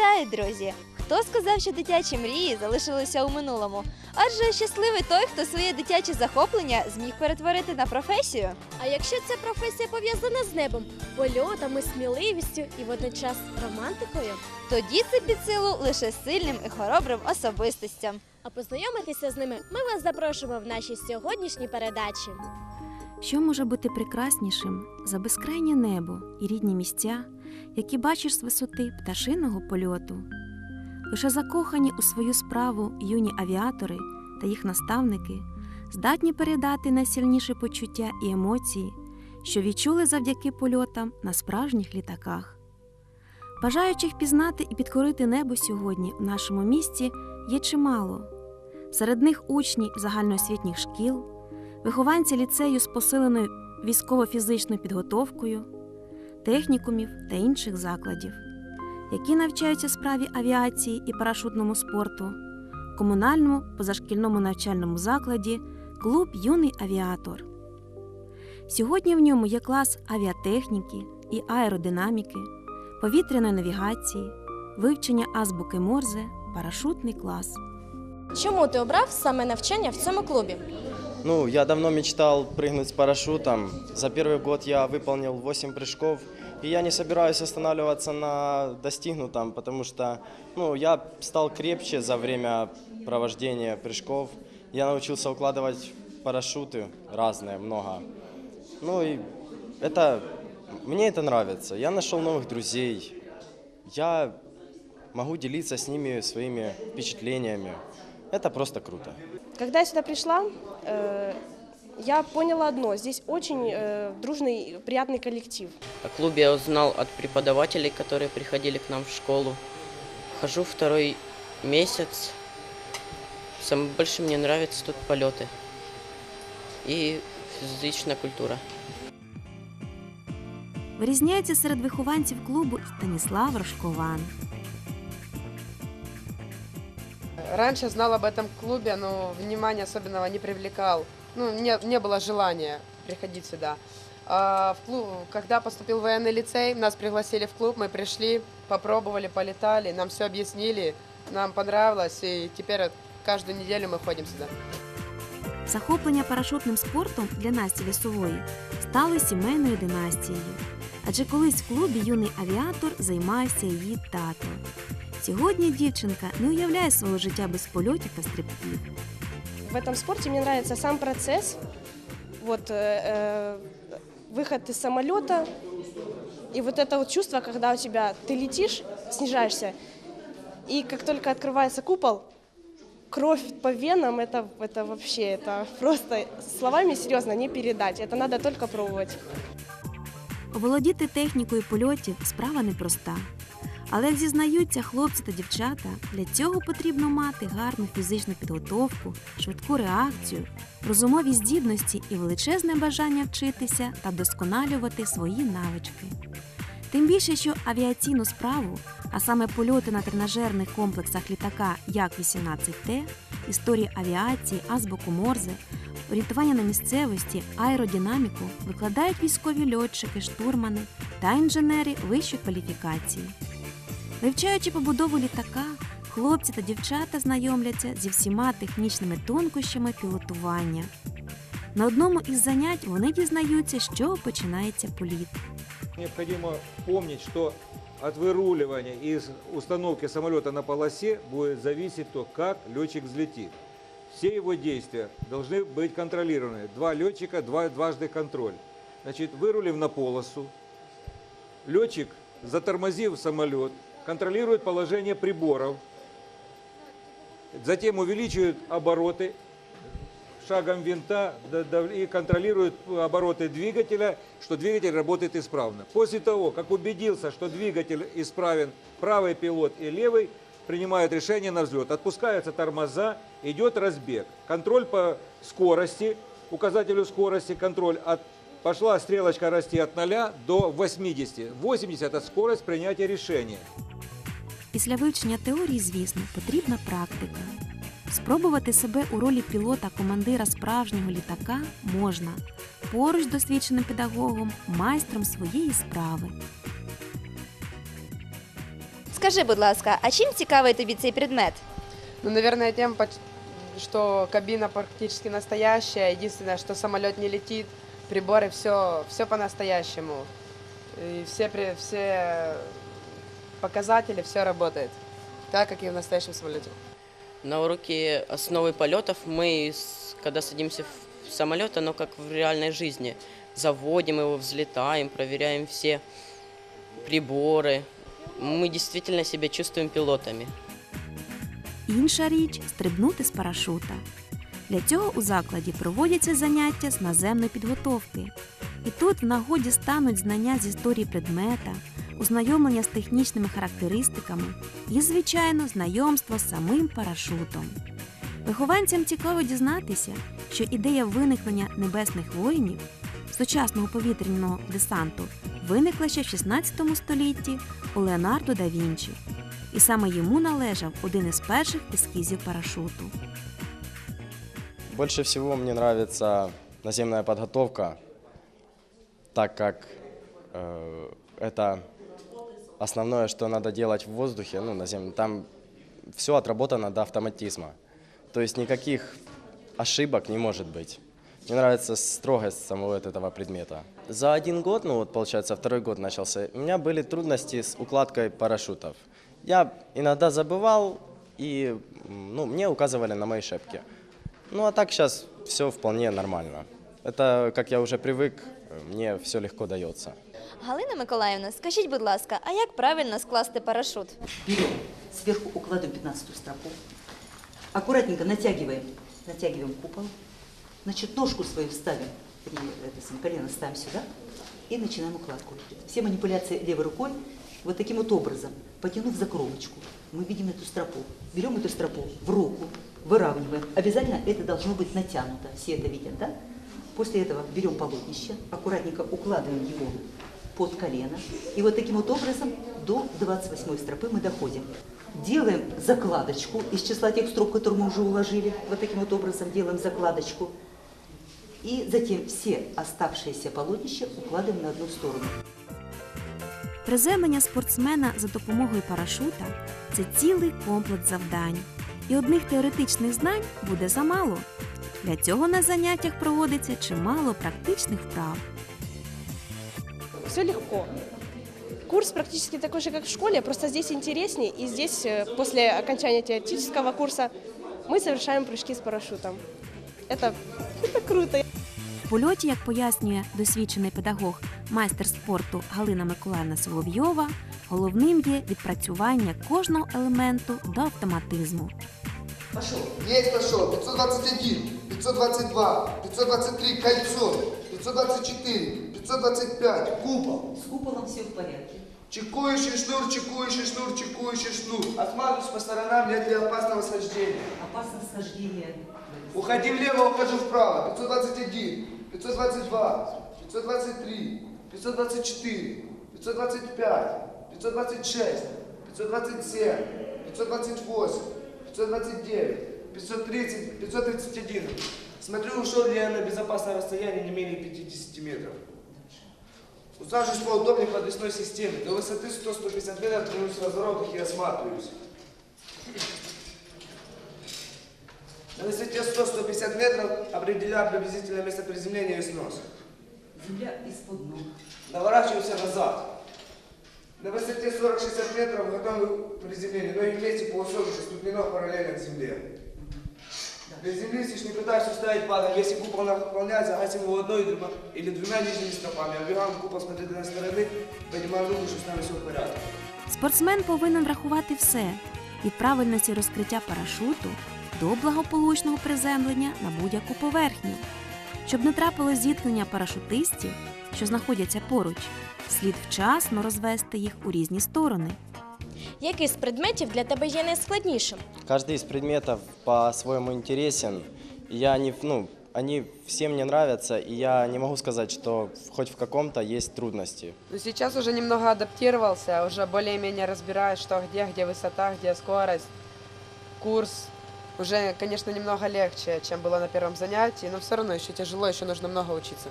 Вітаю, друзі! Хто сказав, що дитячі мрії залишилися у минулому? Адже щасливий той, хто своє дитяче захоплення зміг перетворити на професію. А якщо ця професія пов'язана з небом, польотами, сміливістю і водночас романтикою? Тоді це під силу лише сильним і хоробрим особистостям. А познайомитися з ними ми вас запрошуємо в нашій сьогоднішній передачі. Що може бути прекраснішим за безкрайнє небо і рідні місця, які бачиш з висоти пташиного польоту? Лише закохані у свою справу юні авіатори та їх наставники здатні передати найсильніші почуття і емоції, що відчули завдяки польотам на справжніх літаках. Бажаючих пізнати і підкорити небо сьогодні в нашому місті є чимало. Серед них учні загальноосвітніх шкіл, вихованці ліцею з посиленою військово-фізичною підготовкою, технікумів та інших закладів, які навчаються справі авіації і парашутному спорту, комунальному позашкільному навчальному закладі клуб Юний авіатор. Сьогодні в ньому є клас авіатехніки і аеродинаміки, повітряної навігації, вивчення азбуки Морзе, парашутний клас. Чому ти обрав саме навчання в цьому клубі? Ну, я давно мечтал прыгнуть с парашютом. За первый год я выполнил 8 прыжков. И я не собираюсь останавливаться на достигнутом, потому что ну, я стал крепче за время провождения прыжков. Я научился укладывать парашюты разные, много. Ну и это, мне это нравится. Я нашел новых друзей. Я могу делиться с ними своими впечатлениями. Это просто круто. Когда я сюда пришла, э, я поняла одно. Здесь очень э, дружный, приятный коллектив. О клубе я узнал от преподавателей, которые приходили к нам в школу. Хожу второй месяц. Самое больше мне нравятся тут полеты и физичная культура. Вирізняється серед вихованців клубу і Станіслав Рожкован. Раньше знал об этом клубе, но внимания особенного не привлекал. Ну, не, не было желания приходить сюда. А в клуб, когда поступил в военный лицей, нас пригласили в клуб, мы пришли, попробовали, полетали, нам все объяснили, нам понравилось, и теперь каждую неделю мы ходим сюда. Захоплення парашутним спортом для Насті Лісової стало сімейною династією. Адже колись в клубі юний авіатор займався її тато. Сьогодні дівчинка не уявляє свого життя без польотів та стрибків. В этом спорте мне нравится сам процесс. Вот э, э, выход из самолета. И вот это вот чувство, когда у тебя ты летишь, снижаешься, и как только открывается купол, кровь по венам, это, это вообще, это просто словами серьезно не передать. Это надо только пробовать. Оволодіти технікою польотів справа непроста. Але як зізнаються хлопці та дівчата, для цього потрібно мати гарну фізичну підготовку, швидку реакцію, розумові здібності і величезне бажання вчитися та вдосконалювати свої навички. Тим більше, що авіаційну справу, а саме польоти на тренажерних комплексах літака Як-18Т, історії авіації, азбуку Морзе, орієнтування на місцевості, аеродинаміку викладають військові льотчики, штурмани та інженери вищої кваліфікації. Вивчаючи побудову літака, хлопці та дівчата знайомляться зі всіма технічними тонкощами пілотування. На одному із занять вони дізнаються, з чого починається політ. Необходимо помнить, что от выруливания и с- установки самолета на полосе будет зависеть то, как летчик взлетит. Все его действия должны быть контролированы. Два летчика, два, дважды контроль. Значит, вырулив на полосу, летчик, затормозив самолет, Контролирует положение приборов, затем увеличивает обороты шагом винта и контролирует обороты двигателя, что двигатель работает исправно. После того, как убедился, что двигатель исправен, правый пилот и левый принимают решение на взлет. Отпускаются тормоза, идет разбег. Контроль по скорости, указателю скорости, контроль от Пошла стрелочка расти от 0 до 80. 80 – это скорость принятия решения. Після вивчення теорії, звісно, потрібна практика. Спробувати себе у ролі пілота-командира справжнього літака можна поруч з досвідченим педагогом, майстром своєї справи. Скажи, будь ласка, а чим цікавий тобі цей предмет? Ну, наверное, тем, что кабина практически настоящая. Единственное, что самолет не летит, приборы, все, все по-настоящему. И все, при- все показатели, все работает. Так, как и в настоящем самолете. На уроке основы полетов мы, с- когда садимся в самолет, оно как в реальной жизни. Заводим его, взлетаем, проверяем все приборы. Мы действительно себя чувствуем пилотами. Інша річ стрибнути з парашута. Для цього у закладі проводяться заняття з наземної підготовки. І тут в нагоді стануть знання з історії предмета, ознайомлення з технічними характеристиками і, звичайно, знайомство з самим парашутом. Вихованцям цікаво дізнатися, що ідея виникнення небесних воїнів, сучасного повітряного десанту, виникла ще в 16 столітті у Леонардо да Вінчі і саме йому належав один із перших ескізів парашуту. Больше всего мне нравится наземная подготовка, так как э, это основное, что надо делать в воздухе, ну, на земле. Там все отработано до автоматизма. То есть никаких ошибок не может быть. Мне нравится строгость самого этого предмета. За один год, ну вот получается второй год начался, у меня были трудности с укладкой парашютов. Я иногда забывал, и ну, мне указывали на мои шепки. Ну а так сейчас все вполне нормально. Это, как я уже привык, мне все легко дается. Галина Миколаївна, скажіть, будь ласка, а як правильно скласти парашут? Берем, сверху укладываем 15 стропу. Аккуратненько натягиваем, натягиваем купол. Значит, ножку свою ставим, это колено ставим сюда и начинаем укладку. Все манипуляции левой рукой вот таким вот образом, потянув за кромочку, мы видим эту стропу. Берем эту стропу в руку, выравниваем. Обязательно это должно быть натянуто. Все это видят, да? После этого берем полотнище, аккуратненько укладываем его под колено. И вот таким вот образом до 28 стропы мы доходим. Делаем закладочку из числа тех строп, которые мы уже уложили. Вот таким вот образом делаем закладочку. И затем все оставшиеся полотнища укладываем на одну сторону. Приземлення спортсмена за допомогою парашута це цілий комплекс завдань. І одних теоретичних знань буде замало. Для цього на заняттях проводиться чимало практичних вправ. Все легко. Курс практически такой же, как в школе, просто здесь интереснее. И здесь, э, после окончания теоретического курса, мы совершаем прыжки с парашютом. Это, это круто. В польоті, як пояснює досвідчений педагог, майстер спорту Галина Миколаївна Соловйова, головним є відпрацювання кожного елементу до автоматизму. Пошел. Есть пошел. 521, 522, 523, кольцо, 524, 525, купол. С куполом все в порядке. Чекующий шнур, чекующий шнур, чекующий шнур. Осматриваюсь по сторонам, нет ли опасного схождения. Опасно схождение. Уходи влево, ухожу вправо. 521, 522, 523, 524, 525, 526, 527, 528, 529, 530, 531. Смотрю, ушел ли я на безопасное расстояние не менее 50 метров. Усаживаюсь поудобнее в подвесной системе. До высоты 100-150 метров тренируюсь в разворотах и осматриваюсь. На высоте 100-150 метров определяю приблизительное место приземления и снос. Земля из-под ног. Наворачиваемся назад. На высоте 40-60 метров готовы к приземлению. Ноги вместе по высокой ступни ног параллельно к земле. Приземлись, не пытаюсь уставить падаем. Если купол наполняется, гасим его одной или двумя- или двумя нижними стопами. Оббегаем купол с противной стороны, поднимаем руку, что с нами все в порядке. Спортсмен повинен врахувати все від правильності розкриття парашуту до благополучного приземлення на будь-яку поверхню. Щоб не трапилось зіткнення парашутистів, що знаходяться поруч, слід вчасно розвести їх у різні сторони. Який з предметів для тебе є найскладнішим? Каждый из предметов по-своему интересен. И Я не, ну, они все мне нравятся, и я не могу сказать, что хоть в каком-то есть трудности. Но сейчас уже немного адаптировался, уже более-менее разбираюсь, что где, где высота, где скорость, курс. Уже, конечно, немного легче, чем было на первом занятии, но все равно еще тяжело, еще нужно много учиться.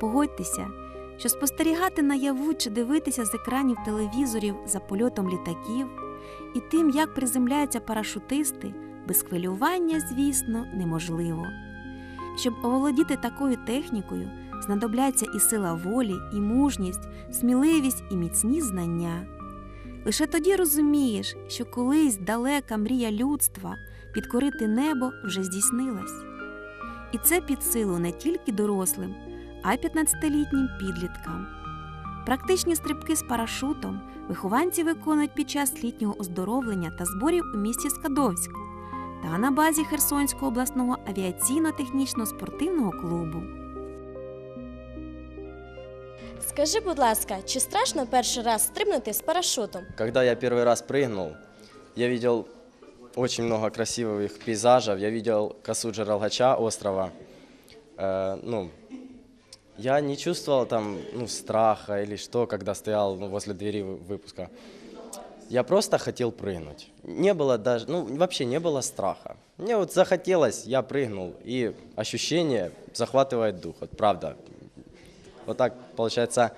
Погодьтеся, що спостерігати наяву чи дивитися з екранів телевізорів за польотом літаків і тим, як приземляються парашутисти, без хвилювання, звісно, неможливо. Щоб оволодіти такою технікою, знадобляться і сила волі, і мужність, сміливість і міцні знання. Лише тоді розумієш, що колись далека мрія людства підкорити небо вже здійснилась. І це під силу не тільки дорослим, а й 15-літнім підліткам. Практичні стрибки з парашутом вихованці виконують під час літнього оздоровлення та зборів у місті Скадовськ та на базі Херсонського обласного авіаційно-технічного спортивного клубу. Скажи, будь ласка, чи страшно перший раз стрибнути з парашутом? Когда я первый раз прыгнул, я видел очень много красивых пейзажей. Я видел косу Джералгача, острова. Э, ну, я не чувствовал там ну, страха или что, когда стоял ну, возле двери вы- выпуска. Я просто хотел прыгнуть. Не было даже, ну, вообще не было страха. Мне вот захотелось, я прыгнул, и ощущение захватывает дух, вот правда. Вот так, получается,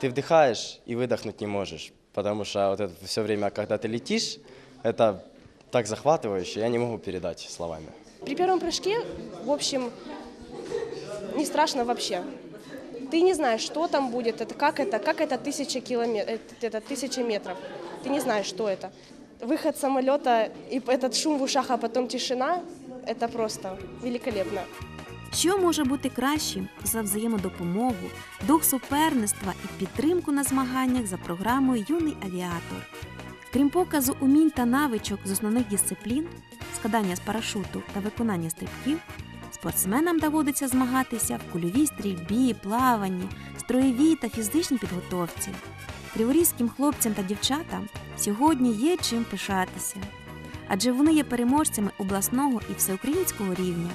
ты вдыхаешь и выдохнуть не можешь, потому что вот это все время, когда ты летишь, это так захватывающе, я не могу передать словами. При первом прыжке, в общем, не страшно вообще. Ты не знаешь, что там будет, это как это, как это тысяча километров, это тысяча метров. Ты не знаешь, что это. Выход самолета и этот шум в ушах, а потом тишина, это просто великолепно. Що може бути кращим за взаємодопомогу, дух суперництва і підтримку на змаганнях за програмою Юний авіатор? Крім показу умінь та навичок з основних дисциплін, складання з парашуту та виконання стрибків, спортсменам доводиться змагатися в кульовій стрільбі, плаванні, строєвій та фізичній підготовці. Криворізьким хлопцям та дівчатам сьогодні є чим пишатися, адже вони є переможцями обласного і всеукраїнського рівня.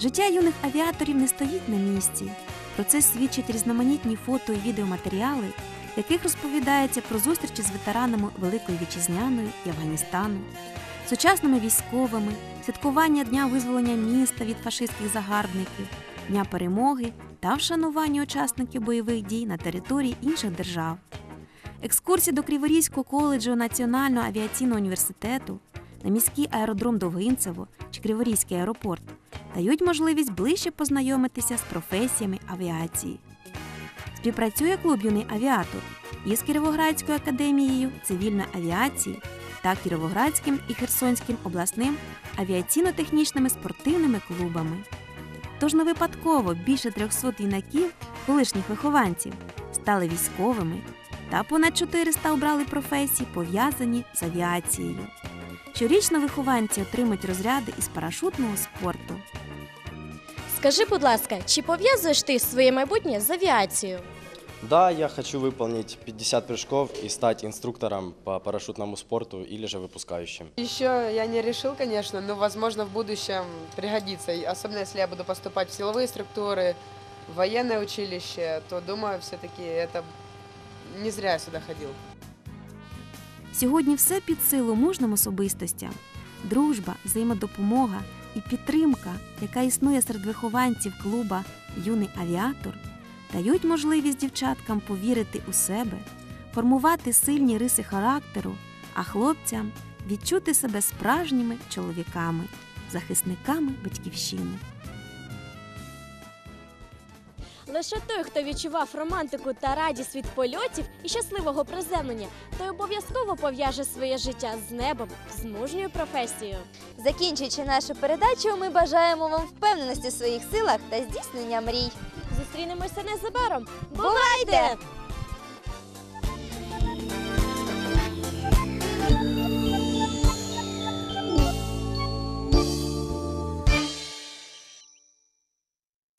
Життя юних авіаторів не стоїть на місці. Про це свідчать різноманітні фото і відеоматеріали, в яких розповідається про зустрічі з ветеранами Великої Вітчизняної і Афганістану, сучасними військовими, святкування Дня визволення міста від фашистських загарбників, Дня перемоги та вшанування учасників бойових дій на території інших держав. Екскурсії до Криворізького коледжу Національного авіаційного університету на міський аеродром Довгинцево чи Криворізький аеропорт дають можливість ближче познайомитися з професіями авіації. Співпрацює клуб юний авіатор із Кіровоградською академією цивільної авіації та Кіровоградським і Херсонським обласним авіаційно-технічними спортивними клубами. Тож не випадково більше 300 юнаків, колишніх вихованців, стали військовими, та понад 400 обрали професії, пов'язані з авіацією. Щорічно вихованці отримують розряди із парашутного спорту. Скажи, будь ласка, чи пов'язуєш ти своє майбутнє з авіацією? Да, я хочу выполнить 50 прыжков и стать инструктором по парашютному спорту или же выпускающим. Еще я не решил, конечно, но, возможно, в будущем пригодится. И Особенно, если я буду поступать в силовые структуры, в военное училище, то, думаю, все-таки это не зря я сюда ходил. Сьогодні все під силу мужним особистостям. Дружба, взаємодопомога і підтримка, яка існує серед вихованців клуба Юний авіатор, дають можливість дівчаткам повірити у себе, формувати сильні риси характеру, а хлопцям відчути себе справжніми чоловіками, захисниками батьківщини. Лише той, хто відчував романтику та радість від польотів і щасливого приземлення, той обов'язково пов'яже своє життя з небом, з мужньою професією. Закінчуючи нашу передачу, ми бажаємо вам впевненості в своїх силах та здійснення мрій. Зустрінемося незабаром. Бувайте!